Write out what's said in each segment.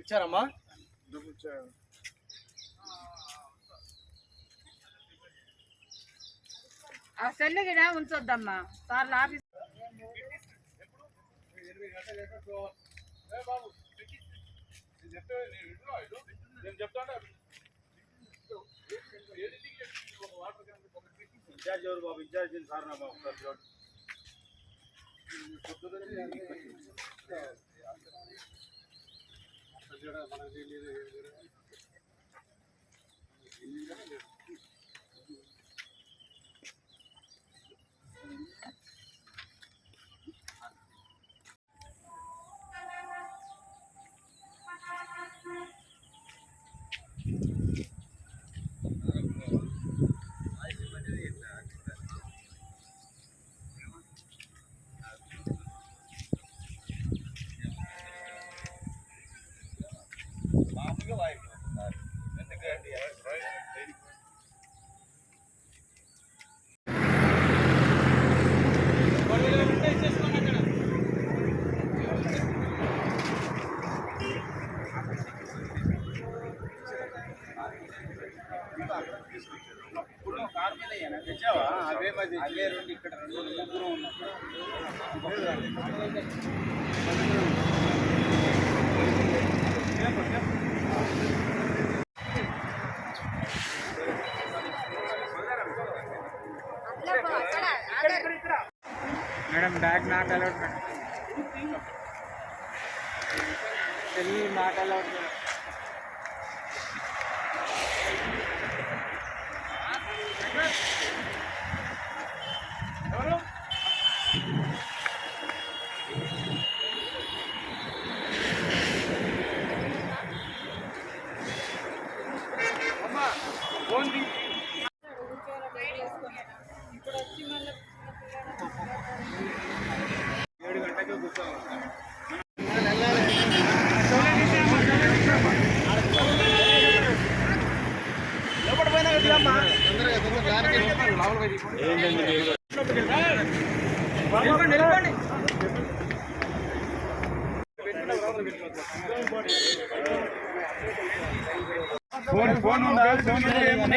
ఇచ్చారమ్మా? ఆ సెల్లు గిడ ఉంచొద్దమ్మా. సార్లు ఆఫీస్ ఇన్ఛార్జ్ ఎవరు బాబు? ఇన్ఛార్జ్ సార్ నా బాబు. సార్ చూడండి. కార్ మీద ఏనా? తెచ్చావా అవే మరి అవే రెండు ఇక్కడ రెండు ముగ్గురు ఉన్నారు madam bag not allowed madam cell not allowed madam ఇప్పుడు వచ్చి మళ్ళీ ఏడు గంటకే కూర్చోవాలి ఫోన్ ఫోన్ ఉందా ఫోన్ ఉందా ఏమన్నా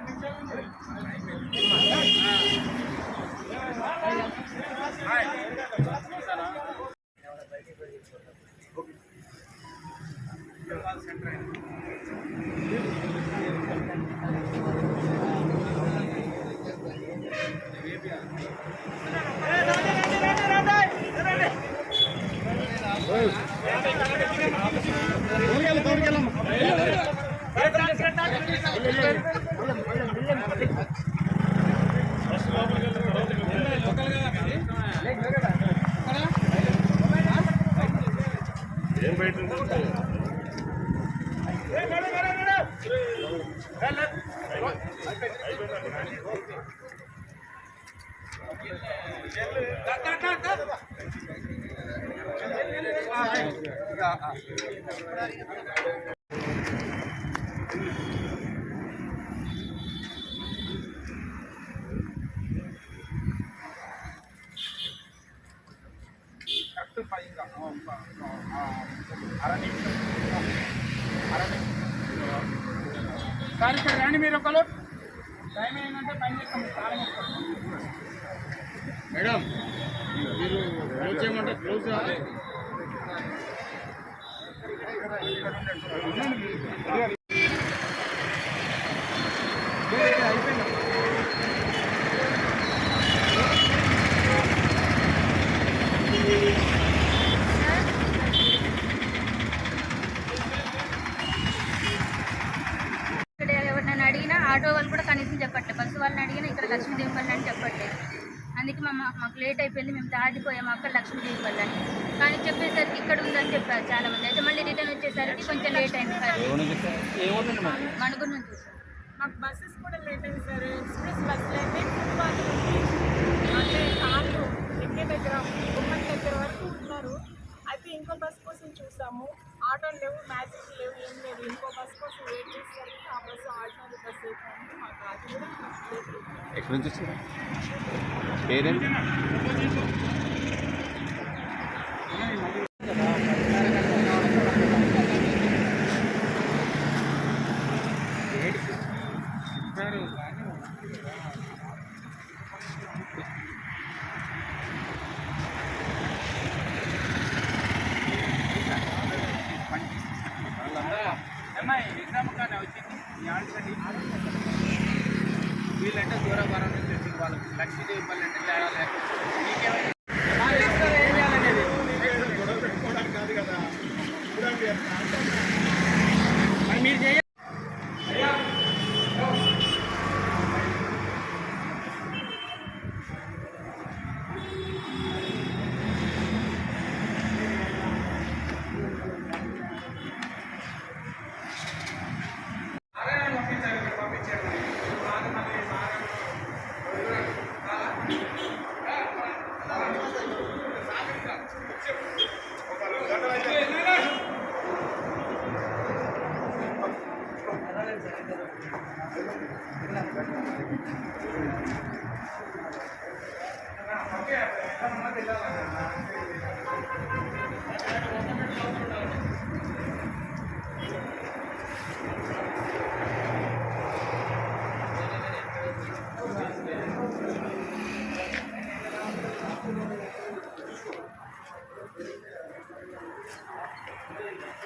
¡Ven! సార్ ఇక్కడ రండి మీరు ఒకరు. టైం ఏంటంటే పని చేస్తాం. మేడం మీరు క్లోజ్ చేయమంటే క్లోజ్ చేయాలి. ఇక్కడ లక్ష్మీదేవి పల్లి అని చెప్పట్లేదు అందుకే మా మాకు లేట్ అయిపోయింది మేము దాటిపోయాము అక్కడ లక్ష్మీదేవి పల్లి అని. కానీ చెప్పేసరికి ఇక్కడ ఉందని చెప్పారు చాలా మంది అయితే మళ్ళీ రిటర్న్ వచ్చేసరికి కొంచెం లేట్ అయింది మణుగురు నుంచి మాకు బస్సెస్ కూడా లేట్ అయింది సార్. ఎక్స్ప్రెస్ బస్సులు అయితే ఫుట్పాత్ అంటే కార్లు దగ్గర దగ్గర దగ్గర వరకు ఉన్నారు. అయితే ఇంకో బస్ కోసం చూసాము. ఆటోలు లేవు మ్యాజిక్ లేవు ఏం లేదు ఇంకో బస్ కోసం వెయిట్ చేసేసరికి ఆ బస్సు ఆర్డినరీ బస్ అయిపోయింది మాకు అది కూడా ఎక్కడి నుంచి వచ్చారు? పేరేంటి?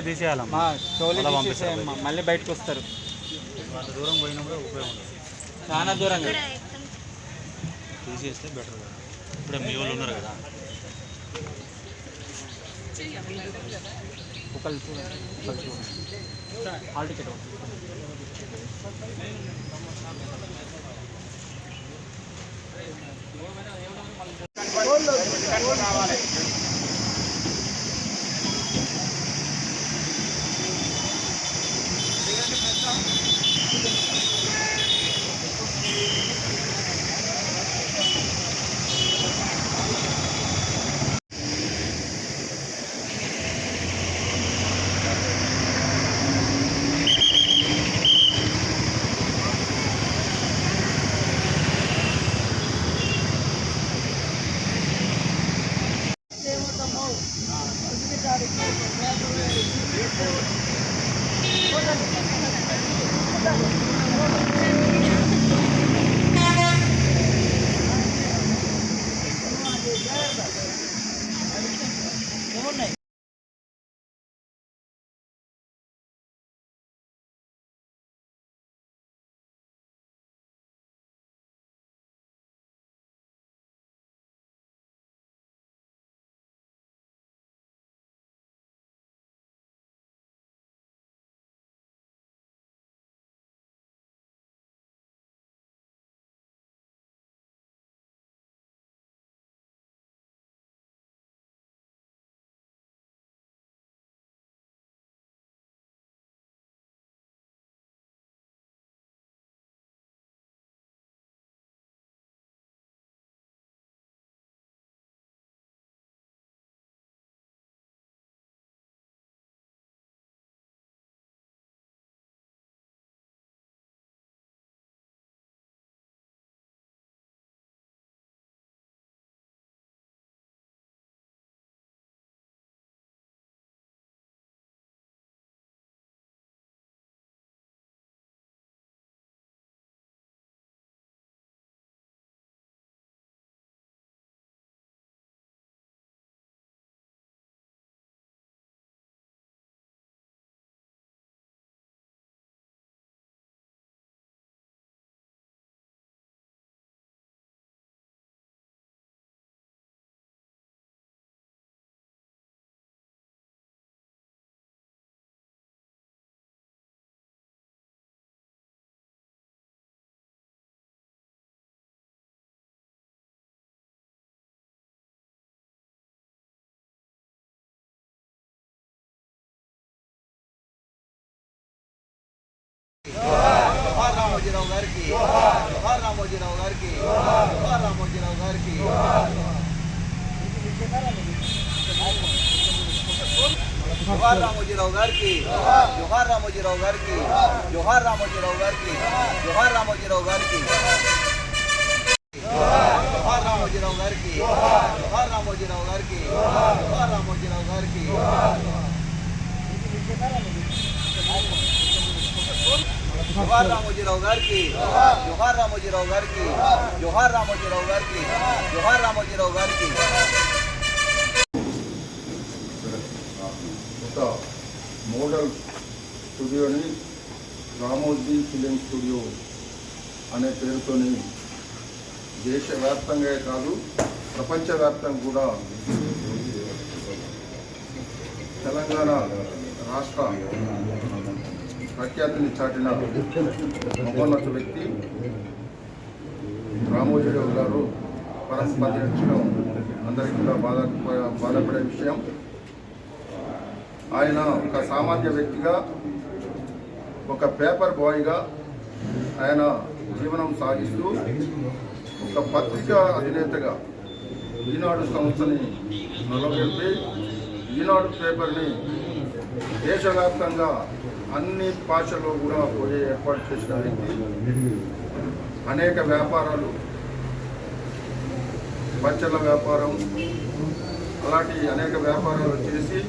ఎవరో తీసేయాలమ్మా. అలా తీసేసేయమ్మా మళ్ళీ బయటకు వస్తారు దూరం పోయినప్పుడు ఉపయోగం చాలా దూరంగా తీసేస్తే బెటర్ కదా. ఇప్పుడే మీ వాళ్ళు ఉన్నారు కదా. ఒకళ్ళు చూడండి. ఒకళ్ళు చూడండి. హాల్ టికెట్ ఒకటి. రావాలి జోహార్ రామోజీరావు గారికి జోహార్ రామోజీరావు గారికి జోహార్ రామోజీరావు గారికి జోహార్ రామోజీరావు గారికి జోహార్ రామోజీరావు గారికి జోహార్ రామోజీరావు గారికి జోహార్ రామోజీరావు గారికి జోహార్ రామోజీరావు గారికి జోహార్ రామోజీరావు గారికి జోహార్ రామోజీరావు గారికి జోహార్ రామోజీరావు గారికి కొత్త మోడల్ స్టూడియోని రామోజీ ఫిలిం స్టూడియో అనే పేరుతోని దేశవ్యాప్తంగా కాదు ప్రపంచవ్యాప్తంగా కూడా తెలంగాణ రాష్ట్ర ప్రఖ్యాతిని చాటిన మహోన్నత వ్యక్తి రామోజీరావు గారు పరం అందరికీ కూడా బాధ బాధపడే విషయం. ఆయన ఒక సామాన్య వ్యక్తిగా ఒక పేపర్ బాయ్గా ఆయన జీవనం సాగిస్తూ ఒక పత్రికా అధినేతగా ఈనాడు సంస్థని నిలబెట్టి ఈనాడు పేపర్ని దేశవ్యాప్తంగా అన్ని భాషల్లో కూడా పోయే ఏర్పాటు చేసిన వ్యక్తి. అనేక వ్యాపారాలు బచ్చల వ్యాపారం అలాంటి అనేక వ్యాపారాలు చేసి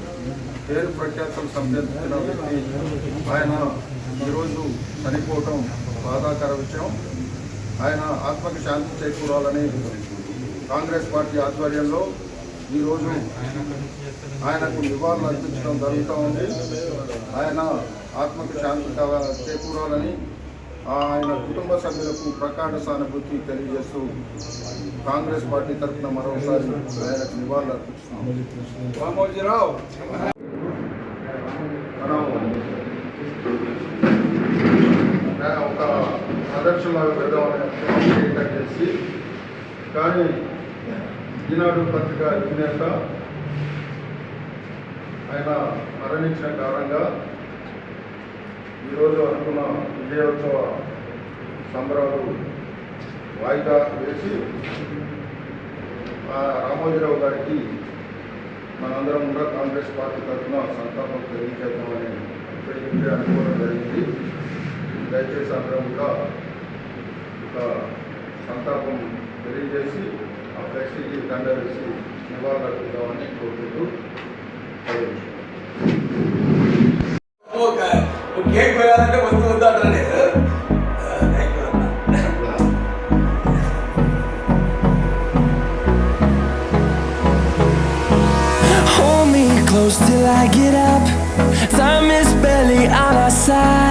పేరు ప్రఖ్యాతం సంబంధించిన వ్యక్తి ఆయన ఈరోజు చనిపోవటం బాధాకర విషయం. ఆయన ఆత్మకు శాంతి చేకూరాలని కాంగ్రెస్ పార్టీ ఆధ్వర్యంలో ఈరోజు ఆయనకు నివాళులు అర్పించడం జరుగుతూ ఉంది. ఆయన ఆత్మకు శాంతి చేకూరాలని ఆయన కుటుంబ సభ్యులకు ప్రకాండ సానుభూతి తెలియజేస్తూ కాంగ్రెస్ పార్టీ తరఫున మరోసారి ఆయనకు నివాళులు అర్పిస్తున్నాం రామోజీరావు మనం ఒక ప్రదర్శనలాగా పెడదామని ఏర్పాటు చేసి కానీ ఈనాడు పత్రిక అధినేత ఆయన మరణించిన కారణంగా ఈరోజు అనుకున్న విజయోత్సవ సంబరాలు వాయిదా వేసి ఆ రామోజీరావు గారికి మనందరం కూడా కాంగ్రెస్ పార్టీ తరఫున సంతాపం తెలియజేద్దామని అనుకోవడం జరిగింది. దయచేసి అందరం కూడా సంతాపం తెలియజేసి ఆ ఫ్లెక్సీకి దండ వేసి నివాళులు అర్పిద్దామని కోరుకుంటూ సెలవు కేక్ పోయాలంటే వద్దు వద్దు అంటారు thank you Hold me close till I get up. Time is barely on our side.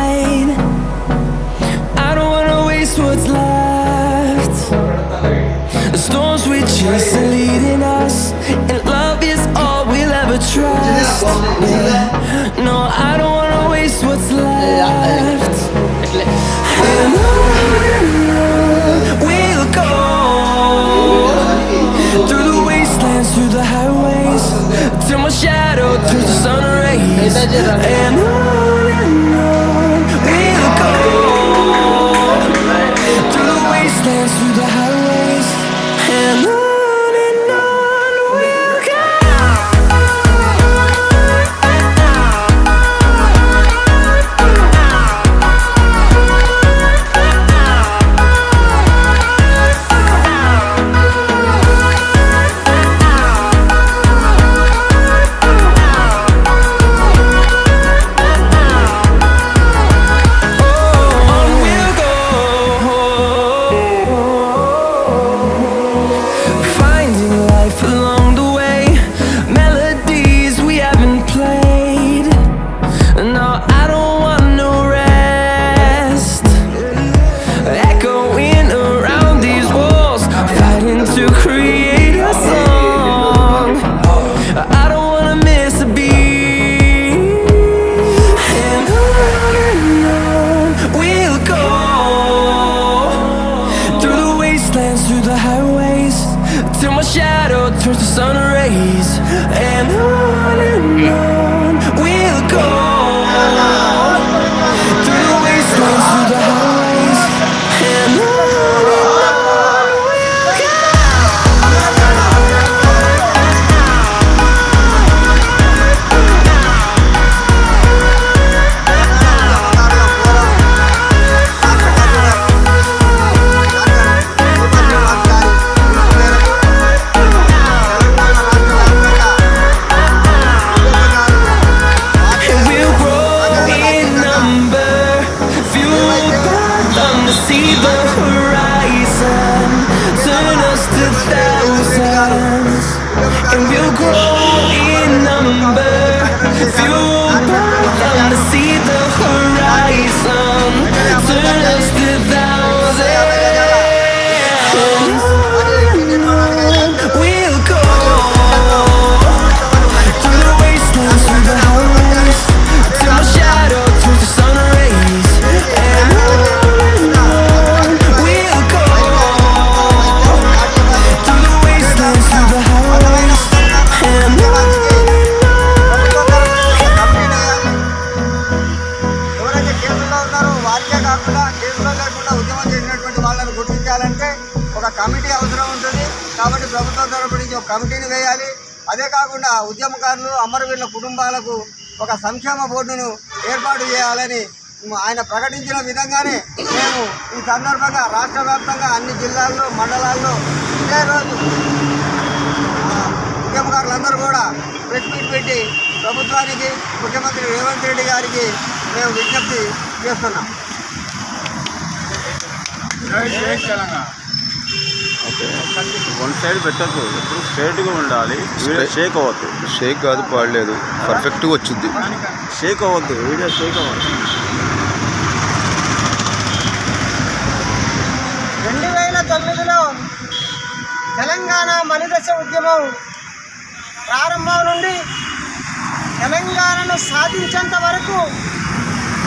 Are leading us, and love is all we'll ever trust. No, I don't wanna waste what's left. And on we'll go through the wastelands, through the highways, till my shadow turns to sun rays. And on కుటుంబాలకు ఒక సంక్షేమ బోర్డును ఏర్పాటు చేయాలని ఆయన ప్రకటించిన విధంగానే మేము ఈ సందర్భంగా రాష్ట్ర వ్యాప్తంగా అన్ని జిల్లాల్లో మండలాల్లో ఇదే రోజు ఉద్యమకారులందరూ కూడా ప్రెస్ మీట్ పెట్టి ప్రభుత్వానికి ముఖ్యమంత్రి రేవంత్ రెడ్డి గారికి మేము విజ్ఞప్తి చేస్తున్నాం. జై జై తెలంగాణ. వన్ సైడ్ పెట్టద్దు. ఎప్పుడు స్ట్రైట్గా ఉండాలి. వీడియో షేక్ అవ్వద్దు. షేక్ కాదు పాడలేదు. పర్ఫెక్ట్గా వచ్చింది. షేక్ అవ్వద్దు. వీడియో షేక్ అవ్వద్దు. రెండు వేల తొమ్మిదిలో తెలంగాణ మలిదశ ఉద్యమం ప్రారంభం నుండి తెలంగాణను సాధించేంత వరకు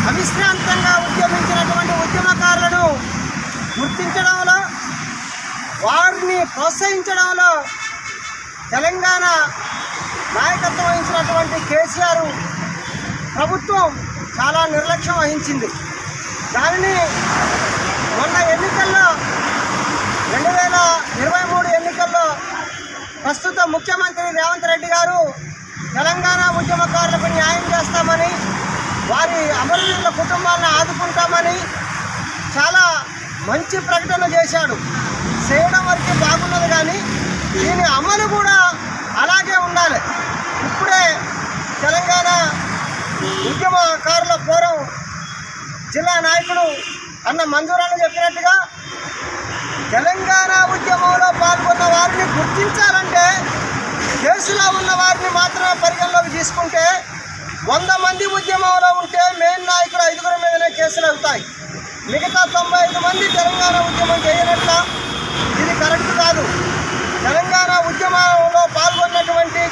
అవిశ్రాంతంగా ఉద్యమించినటువంటి ఉద్యమకారులను గుర్తించడంలో వారిని ప్రోత్సహించడంలో తెలంగాణ నాయకత్వం వహించినటువంటి కేసీఆర్ ప్రభుత్వం చాలా నిర్లక్ష్యం వహించింది. దానిని మొన్న ఎన్నికల్లో రెండు వేల ఇరవై మూడు ఎన్నికల్లో ప్రస్తుత ముఖ్యమంత్రి రేవంత్ రెడ్డి గారు తెలంగాణ ఉద్యమకారులకు న్యాయం చేస్తామని వారి అమరవీరుల కుటుంబాలను ఆదుకుంటామని చాలా మంచి ప్రకటన చేశాడు. చేయడం వరకు బాగున్నది కానీ దీని అమలు కూడా అలాగే ఉండాలి. ఇప్పుడే తెలంగాణ ఉద్యమకారుల ఫోరం జిల్లా నాయకుడు అన్న మంజూరాలు చెప్పినట్టుగా తెలంగాణ ఉద్యమంలో పాల్గొన్న వారిని గుర్తించాలంటే కేసులో ఉన్న వారిని మాత్రమే పరిగణలోకి తీసుకుంటే వంద మంది ఉద్యమంలో ఉంటే మెయిన్ నాయకుడు ఐదుగురు మీదనే కేసులు అవుతాయి. మిగతా తొంభై ఐదు మంది తెలంగాణ ఉద్యమం చేయనట్ల ఇది కరెక్ట్ కాదు తెలంగాణ ఉద్యమంలో పాల్గొన్నటువంటి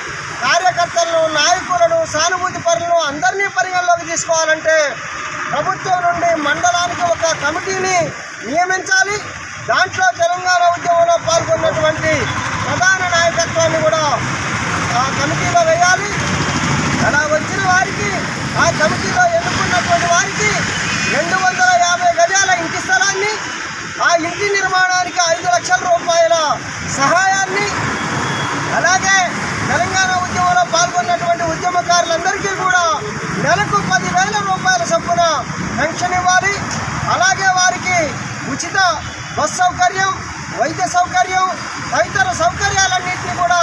కార్యకర్తలను నాయకులను సానుభూతి పరులను అందరినీ పరిగణలోకి తీసుకోవాలంటే ప్రభుత్వం నుండి మండలానికి ఒక కమిటీని నియమించాలి. దాంట్లో తెలంగాణ ఉద్యమంలో పాల్గొన్నటువంటి ప్రధాన నాయకత్వాన్ని కూడా ఆ కమిటీలో వేయాలి. అలా వచ్చిన వారికి ఆ కమిటీలో ఎన్నుకున్నటువంటి వారికి రెండు వందల యాభై గజాల ఇంటి స్థలాన్ని ఆ ఇంటి నిర్మాణానికి ఐదు లక్షల రూపాయల సహాయం అలాగే తెలంగాణ ఉద్యమంలో పాల్గొన్నటువంటి ఉద్యమకారులందరికీ కూడా నెలకు పదివేల రూపాయల చొప్పున పెన్షన్ ఇవ్వాలి. అలాగే వారికి ఉచిత బస్ సౌకర్యం వైద్య సౌకర్యం తదితర సౌకర్యాలన్నింటినీ కూడా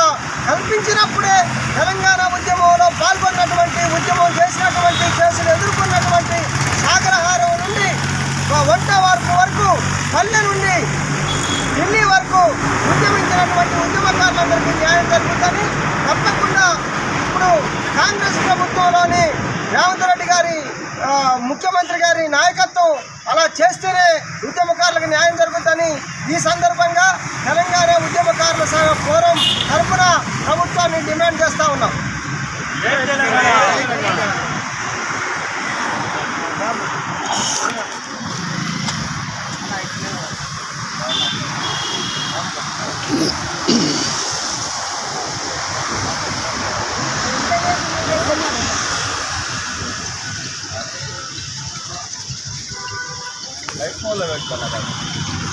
కల్పించినప్పుడే తెలంగాణ ఉద్యమంలో పాల్గొన్నటువంటి ఉద్యమం చేసినటువంటి కేసులు ఎదుర్కొన్నటువంటి సాగరహారం నుండి వంట వార్పు వరకు పల్లె నుండి ఢిల్లీ వరకు ఉద్యమించినటువంటి ఉద్యమకారులందరికీ న్యాయం జరుగుతుందని తప్పకుండా ఇప్పుడు కాంగ్రెస్ ప్రభుత్వంలోని రేవంత్ రెడ్డి గారి ముఖ్యమంత్రి గారి నాయకత్వం అలా చేస్తేనే ఉద్యమకారులకు న్యాయం జరుగుతుందని ఈ సందర్భంగా తెలంగాణ ఉద్యమకారుల సంఘ ఫోరం తరఫున ప్రభుత్వాన్ని డిమాండ్ చేస్తూ ఉన్నాం Thank you. স্মল অ্যামাউন্ট বানাবেন